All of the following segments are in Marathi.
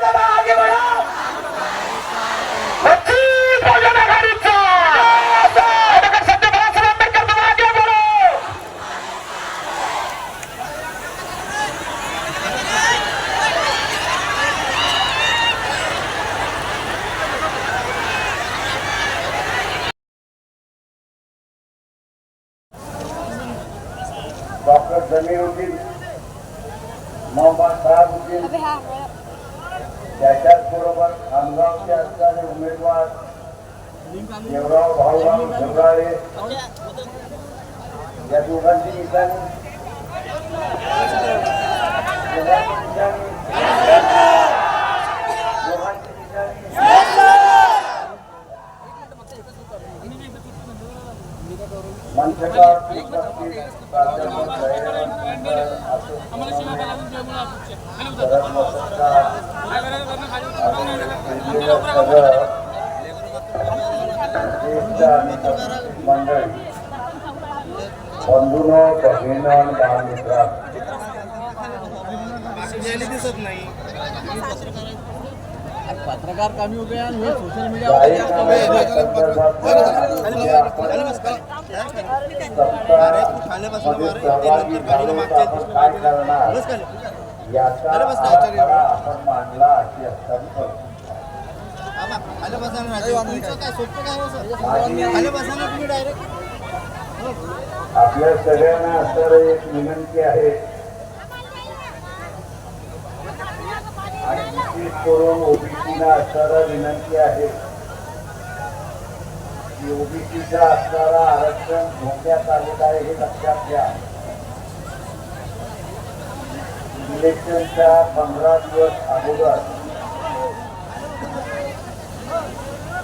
verdad. खामगावचे असणारे उमेदवार देवराव भाऊराव झुगाळे या दोघांची निशाणी दोघांची निशाणी दोघांची दिसत नाही पत्रकार कमी उभे आणि सोशल मीडिया काय मांडला अशी असताना करतो. आपल्या सगळ्यांना असणारं एक विनंती आहे. आणि विशेष करून ओबीसीला असणारा विनंती आहे की ओबीसीचा असणारा आरक्षण धोक्यात आलेलं आहे हे लक्षात घ्या. इलेक्शनच्या पंधरा दिवस अगोदर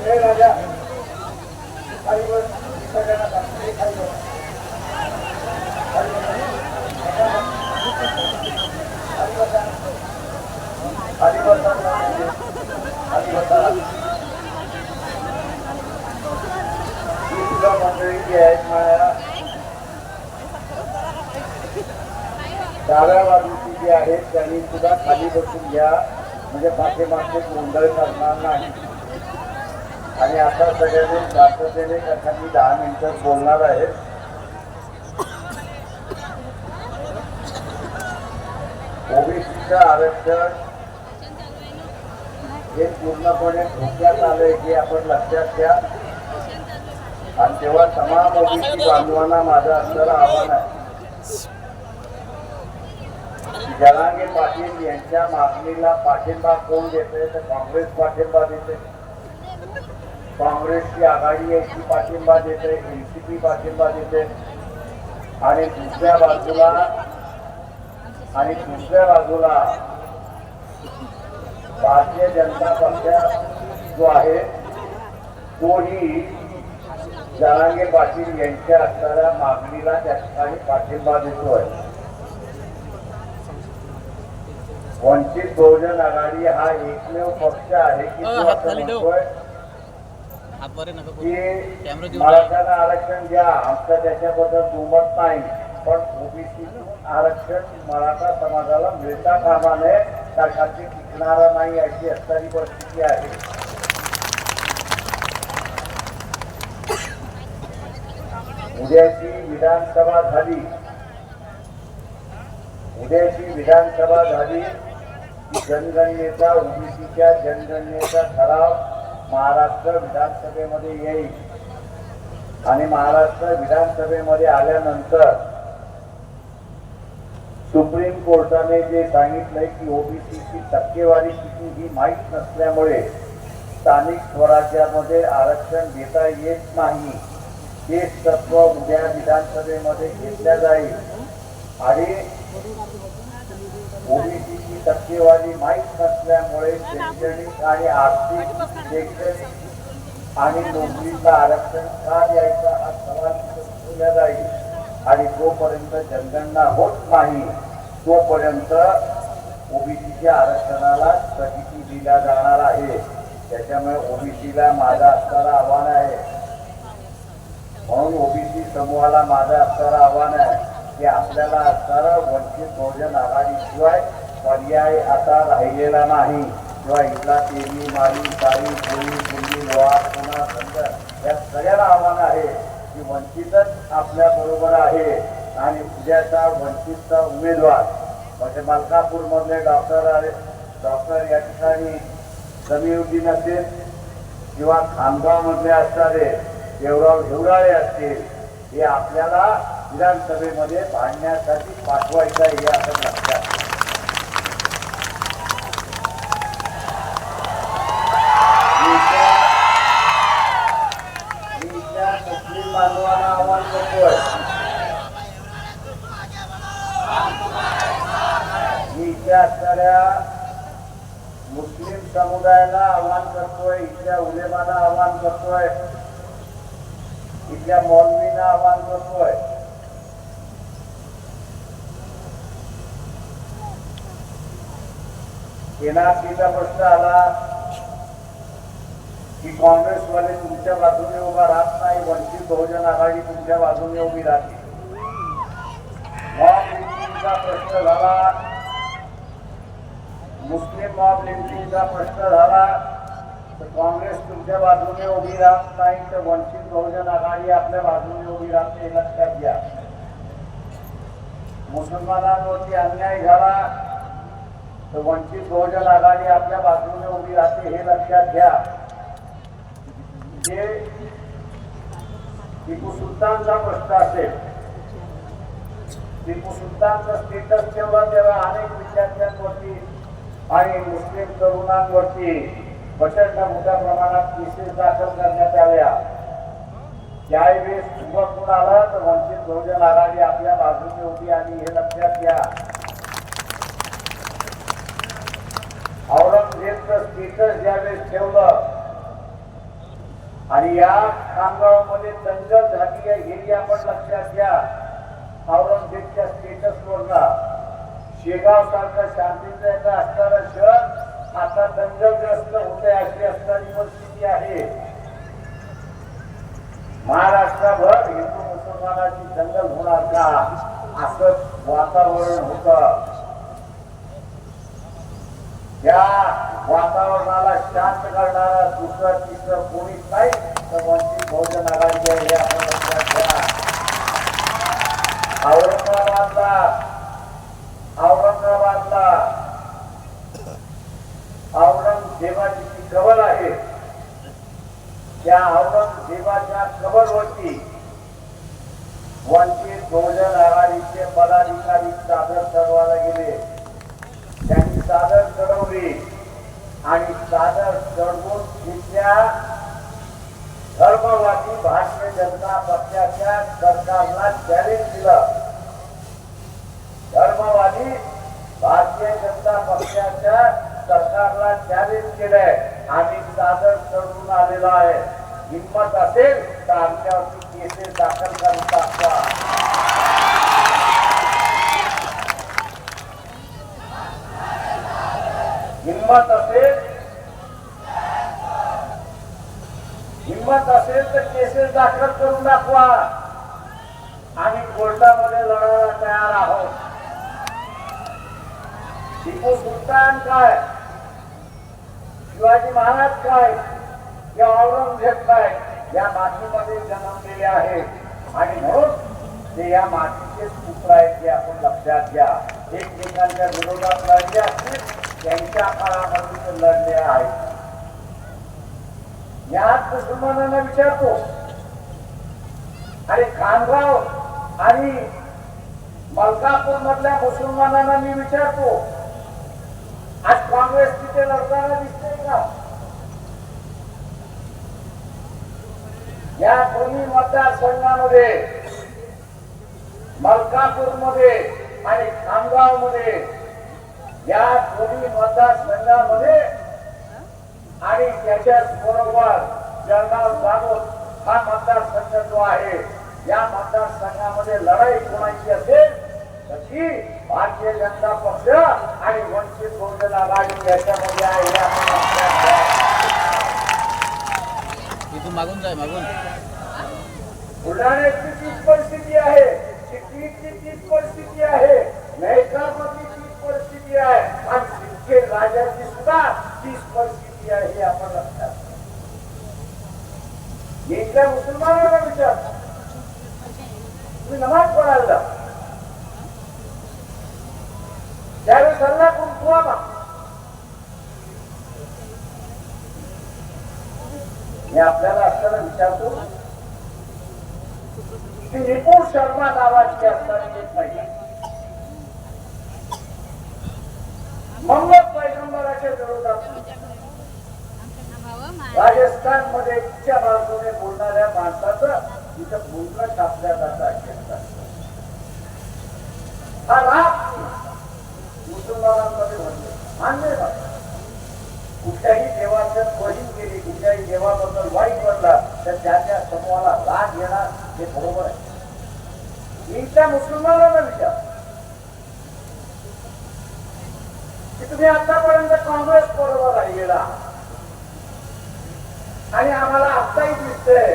ए राजा काही बस. सगळ्यांना खाली खाली बस. खाली बसा. खाली बसा. खाली बसा. ही सुद्धा मंडळी जी आहेत माझ्या डाव्या बाजूची जी आहेत सुद्धा खाली बसून घ्या. म्हणजे पाठीमागचे गोंधळ करणार नाही. आणि आता सगळ्यांनी शांततेने कथा मी दहा मिनिटं बोलणार आहे. ओबीसीचं आरक्षण हे पूर्णपणे धोक्यात आलंय हे आपण लक्षात घ्या. आणि तेव्हा तमाम ओबीसी बांधवांना माझं असणारं आव्हान आहे. जरांगे पाटील यांच्या मागणीला पाठिंबा कोण देते तर काँग्रेस पाठिंबा देते काँग्रेसची आघाडी याची पाठिंबा देते एनसीपी पाठिंबा देते आणि दुसऱ्या बाजूला आणि दुसऱ्या बाजूला भारतीय जनता पक्ष जो आहे तोही जरांगे पाटील यांच्या असणाऱ्या मागणीला त्या ठिकाणी पाठिंबा देतोय. वंचित बहुजन आघाडी हा एकमेव पक्ष आहे की तो असं. म्हणतोय. की मराठ्यांना आरक्षण द्या. आमचं त्याच्याबद्दल दुमत नाही. पण ओबीसी आरक्षण मराठा समाजाला मिळता कामा नये त्यासाठी टिकणारा नाही अशी असणारी परिस्थिती आहे. उद्याची विधानसभा झाली. उद्याची विधानसभा झाली. जनगणनेचा ओबीसीच्या जनगणनेचा ठराव महाराष्ट्र विधानसभेमध्ये येईल. आणि महाराष्ट्र विधानसभेमध्ये आल्यानंतर सुप्रीम कोर्टाने जे सांगितलंय की ओबीसीची टक्केवारी किती ही माहीत नसल्यामुळे स्थानिक स्वराज्यामध्ये आरक्षण देता येत नाही. तेच तत्व उद्या विधानसभेमध्ये घेतल्या जाईल. आणि ओबीसी टक्केवारी माहीत नसल्यामुळे शैक्षणिक आणि आर्थिक शैक्षणिक आणि नोकरीचं आरक्षण का द्यायचा हा सवाल जाईल. आणि जोपर्यंत जनगणना होत नाही तोपर्यंत ओबीसीच्या आरक्षणाला स्थगिती दिल्या जाणार आहे. त्याच्यामुळे ओबीसीला माझं असणारं आव्हान आहे. म्हणून ओबीसी समूहाला माझं असणारं आव्हान आहे की आपल्याला असणारं वंचित बहुजन आघाडीशिवाय पर्याय आता राहिलेला नाही. किंवा इथला तेली माली काळी कोळी कुल्ली लोहार पुन्हा संघ या सगळ्याला आव्हान आहे की वंचितच आपल्या बरोबर आहे आणि उद्याचा वंचितचा उमेदवार. म्हणजे मलकापूरमधले डॉक्टर डॉक्टर या ठिकाणी समीउद्दीन असेल किंवा खामगावमधले असणारे देवराव हिवराळे असतील हे आपल्याला विधानसभेमध्ये भांडण्यासाठी पाठवायचं आहे हे आपण लक्षात घ्या. इथे असणाऱ्या मुस्लिम समुदायाला आव्हान करतोय इथल्या उलेमाला आव्हान करतोय. इथल्या मौलवीना आव्हान करतोय. एनआरसीचा प्रश्न आला की काँग्रेसवाले तुमच्या बाजूने उभा राहत नाही वंचित बहुजन आघाडी तुमच्या बाजूने उभी राहते. मॉब लिंचिंगचा प्रश्न झाला. मुस्लिम मॉब लिंचिंगचा प्रश्न झाला. तर काँग्रेस तुमच्या बाजूने उभी राहत नाही तर वंचित बहुजन आघाडी आपल्या बाजूने उभी राहते लक्षात घ्या. मुसलमानांवरती अन्याय झाला तर वंचित बहुजन आघाडी आपल्या बाजूने उभी राहते हे लक्षात घ्या. जे टिपू सुलतानचा प्रश्न असेल टिपू सुलतानचा स्टेटस तेव्हा तेव्हा अनेक विद्यार्थ्यांवरती आणि मुस्लिम तरुणांवरती प्रचंड मोठ्या प्रमाणात केसेस दाखल करण्यात आल्या त्यावेळेस उभं कोण आला तर वंचित बहुजन आघाडी आपल्या बाजूने होती आणि हे लक्षात घ्या. औरंगजेबचं स्टेटस ज्यावेळेस ठेवलं. आणि या खामगावमध्ये दंगल झाली आहे हेही आपण लक्षात घ्या. औरंगजेबच्या स्टेटस वरनं शेगाव सारखं शांतीचं असणारं शहर आता दंगलग्रस्त होते अशी असणारी परिस्थिती आहे. महाराष्ट्राभर हिंदू मुसलमानाची दंगल होणार का? असं वातावरण होत. या वातावरणाला शांत करणारा दुसरं तिसरं कोणीच नाही. तर वंचित बहुजन आघाडी आहे हे आपण लक्षात घ्या. औरंगाबादला औरंगाबादला देवाची जी कबर आहे त्या औरंगजेबाच्या कबरवरती वंचित बहुजन आघाडीचे पदाधिकारी सादर करवायला गेले. त्यांनी सादर चढवली आणि सादर चढवून तिथल्या धर्मवादी भारतीय जनता पक्षाच्या सरकारला चॅलेंज दिलं. धर्मवादी भारतीय जनता पक्षाच्या सरकारला चॅलेंज केलंय. आम्ही सादर चढवून आलेलो आहे. हिंमत असेल तर आमच्यावरती केसेस दाखल करून टाकवा हिंमत असेल हिंमत असेल तर केसेस दाखल करून दाखवा. आम्ही कोर्टामध्ये लढायला तयार आहोत. टिपू सुलतान काय? शिवाजी महाराज काय? या औरंगजेब काय? या मातीमध्ये जन्मलेले आहेत आणि म्हणून ते या मातीचे पुत्र आहेत ते आपण लक्षात घ्या. एकमेकांच्या विरोधात लढले असतील त्यांच्या काळामध्ये ते लढले आहेत. यात मुसलमानांना विचारतो. आणि खानगाव आणि मलकापूर मधल्या मुसलमानांना मी विचारतो काँग्रेस तिथे लढताना दिसते का? या दोन्ही मतदारसंघामध्ये मलकापूरमध्ये आणि खामगावमध्ये या दोन्ही मतदारसंघामध्ये आणि त्याच्याच बरोबर जळगाव जागोद हा मतदारसंघ जो आहे या मतदारसंघामध्ये लढाई कोणाची असेल तर ती भारतीय जनता पक्ष आणि वंचित बहुजन आघाडी याच्यामध्ये आहे. मागून जाय मागून. बुलढाण्याची तीच परिस्थिती आहे. चिखलीची तीच परिस्थिती आहे. तीच परिस्थिती आहे. आणि सिंदखेड राजाची सुद्धा तीच परिस्थिती आहे हे आपण लक्षात घ्या. मी इथल्या मुसलमानांना विचारतो तुम्ही नमाज पडायला जा त्यावेळेस सल्ला कोण मी आपल्याला असताना विचारतो की निपुण शर्मा नावाची असणारी एक महिला. मंगल पैगंबराच्या विरोधात राजस्थानमध्ये इच्छा बाजूने बोलणाऱ्या माणसाचा तिथं मुलगा छापल्या जातं. हा राग मुसलमानांमध्ये म्हणले मान्य कुठल्याही देवाचं त्वहीन केली कुठल्याही देवाबद्दल वाईट बनला तर त्या त्या समूहाला राग येणार हे बरोबर आहे. मी त्या मुसलमानांना विचार. की तुम्ही आतापर्यंत काँग्रेस बरोबर राहिलेला आणि आम्हाला आताही दिसतंय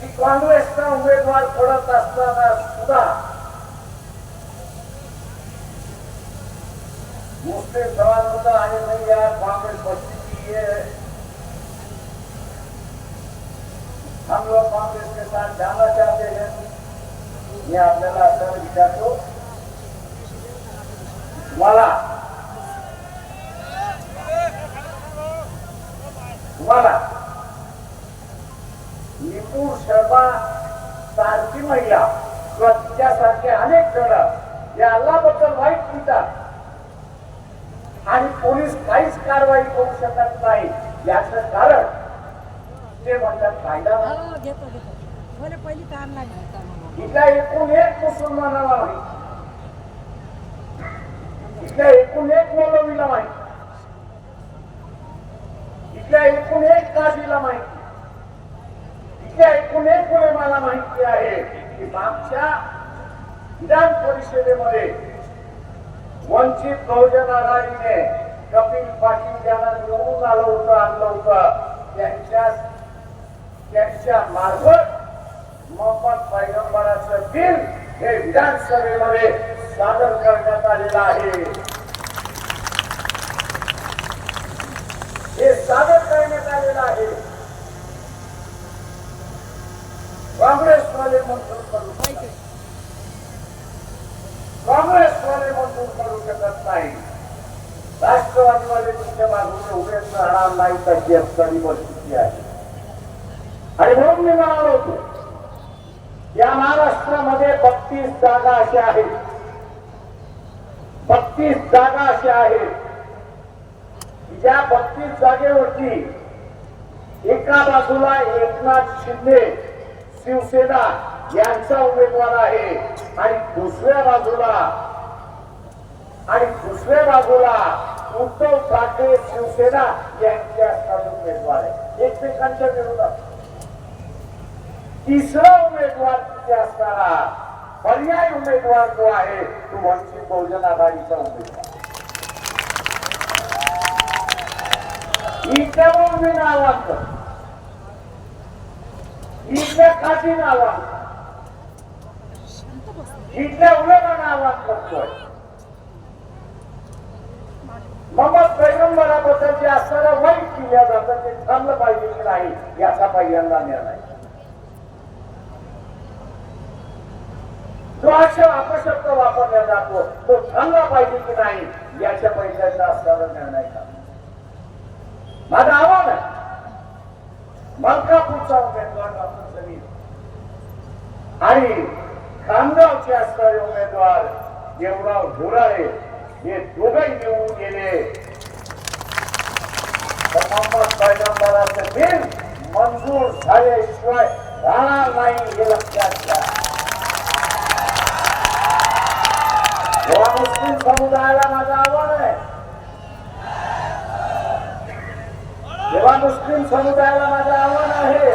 की काँग्रेसचा उमेदवार पडत असताना सुद्धा मुस्लिम सवाल होता आणि नहीं यार कांग्रेस बस्ती की ये हम लोग कांग्रेस के साथ जाना चाहते हैं मी आपल्याला असं विचारतो तुम्हाला तुम्हाला निपुण शर्मा सारखी महिला किंवा तिच्यासारखे अनेक जण या अल्लाबद्दल वाईट लिहितात आणि पोलीस काहीच कारवाई करू शकत नाही याचं कारण ते म्हणतात कायदा नाही. हो घेतो घेतो मला पहिली ताण लागली इथल्या एकूण एक मुसलमानाला माहिती इथल्या एकूण एक मौलवीला माहिती इथल्या एकूण एक काजीला माहिती इथल्या एकूण एक मला माहिती आहे की मागच्या विधान परिषदेमध्ये वंचित बहुजन आघाडीने कपिल पाटील यांना निवडून आलं होतं आणलं होतं त्यांच्या त्यांच्या मार्फत मोहम्मद पैगंबराचं बिल हे विधानसभेमध्ये सादर करण्यात आलेलं आहे. हे सादर करण्यात आलेलं आहे. काँग्रेसवाले मंजूर करू शकतात. काँग्रेसवाले मंजूर करू शकत नाही. राष्ट्रवादीवाले तुमच्या बाजूने उभेच राहणार नाही तशी खरी परिस्थिती आहे. आणि म्हणून मी म्हणालो होतो या महाराष्ट्रामध्ये बत्तीस जागा अशा आहेत बत्तीस जागा अशा आहेत ज्या बत्तीस जागेवरती एका बाजूला एकनाथ शिंदे शिवसेना यांचा उमेदवार आहे आणि दुसऱ्या बाजूला आणि दुसऱ्या बाजूला उद्धव ठाकरे शिवसेना यांच्या उमेदवार आहे एकमेकांच्या विरोधात. तिसरा उमेदवार तिथे असणारा पर्याय उमेदवार जो आहे तो वंचित बहुजन आघाडीचा उमेदवार. इथल्यावर मी नावांक इथल्या खाती नावांक इथल्या उलमा नावांक करतोय मग पैगंबराबद्दल जे असणारं वाईट केल्या जातं ते थांबलं पाहिजे की नाही याचा पहिल्यांदा निर्णय. जो अशा अपशब्द वापरला जातो. तो थांबला पाहिजे की नाही याच्या पैशाचा असणारा निर्णय का? माझं आव्हान आहे. मलकापूरचा उमेदवार डॉक्टर समीर. आणि खामगावचे असणारे उमेदवार देवराव घोराळे हे दोघही निवडून गेले. तर पैगंबराचं बिल मंजूर झाल्याशिवाय राहणार नाही हे लक्षात घ्या तेव्हा मुस्लिम समुदायाला माझं आव्हान आहे तेव्हा मुस्लिम समुदायाला माझं आव्हान आहे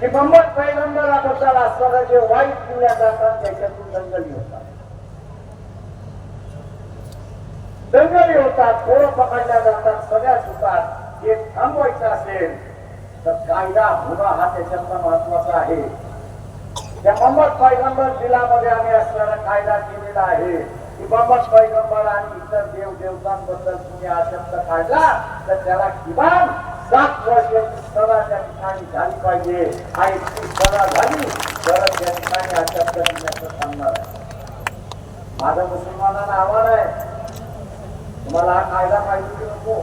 की मोहम्मद पैगंबराबद्दल असणारं जे वाईट केल्या जातात त्याच्यातून दंगली होतात. दंगली होतात पोरं पकडल्या जातात सगळ्या होतात हे थांबवायचं असेल तर कायदा होणं हा त्याच्यातला महत्त्वाचा आहे. त्या मोहम्मद पैगंबर बिलामध्ये आम्ही असणारा कायदा केलेला आहे. की मोहम्मद पैगंबर आणि इतर देव देवतांबद्दल तुम्ही हा शब्द काढला तर त्याला किमान सात वर्षाची सभा त्या ठिकाणी झाली पाहिजे. आणि ती सभा झाली तर त्या ठिकाणी हा शब्द लिहिण्याचं सांगणार आहे. माझं मुसलमानांना आव्हान आहे. तुम्हाला हा कायदा पाहिजे की नको.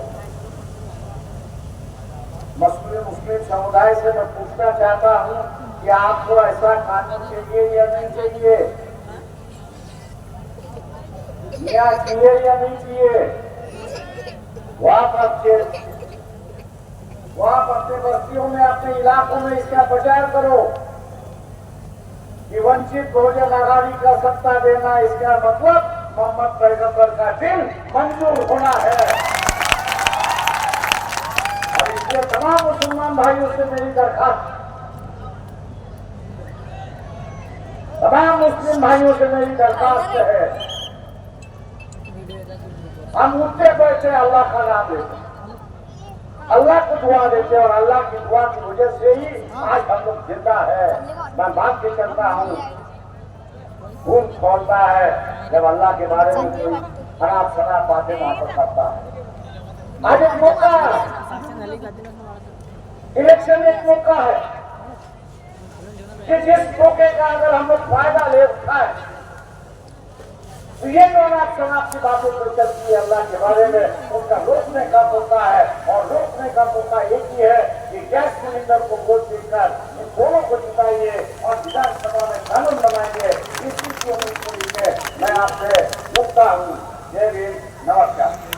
मुस्लिम मुस्लिम समुदाय से मैं पूछना चाहता हूँ कि आपको ऐसा कानून चाहिए या नहीं चाहिए? क्या चाहिए या नहीं चाहिए वहाँ पर वहाँ अपने बस्तियों में, अपने इलाकों में इसका प्रचार करो कि वंचित भोजन आघाड़ी का सत्ता देना इसका मतलब मोहम्मद पैगंबर का दिल मंजूर होना है। और इसलिए तमाम मुसलमान भाइयों से मेरी दरखास्त तमाम मुस्लिम भाइयों से मेरी दरखास्त है। हम उठते बैठे अल्लाह का नाम लेते अल्लाह को दुआ देते और अल्लाह की दुआ की वजह से ही आज हम लोग जिंदा है। मैं बात भी करता हूँ। खून खोलता है। जब अल्लाह के बारे में कोई खराब खराब बातें वहां पर करता है। आज एक मौका इलेक्शन एक मौका है। कि जिस मौके का अगर हम लोग फ़ायदा ले उठाए तो ये जो अनाप शनाप की बातों पर चलती है। अल्लाह के बारे में उनका रोकने का मौका है और रोकने का मौका एक ही है कि गैस सिलेंडर को वोट देकर इन दोनों को जिताइए और विधानसभा में कानून बनाएँगे इसी की मैं आपसे रुकता हूँ। जय भीम।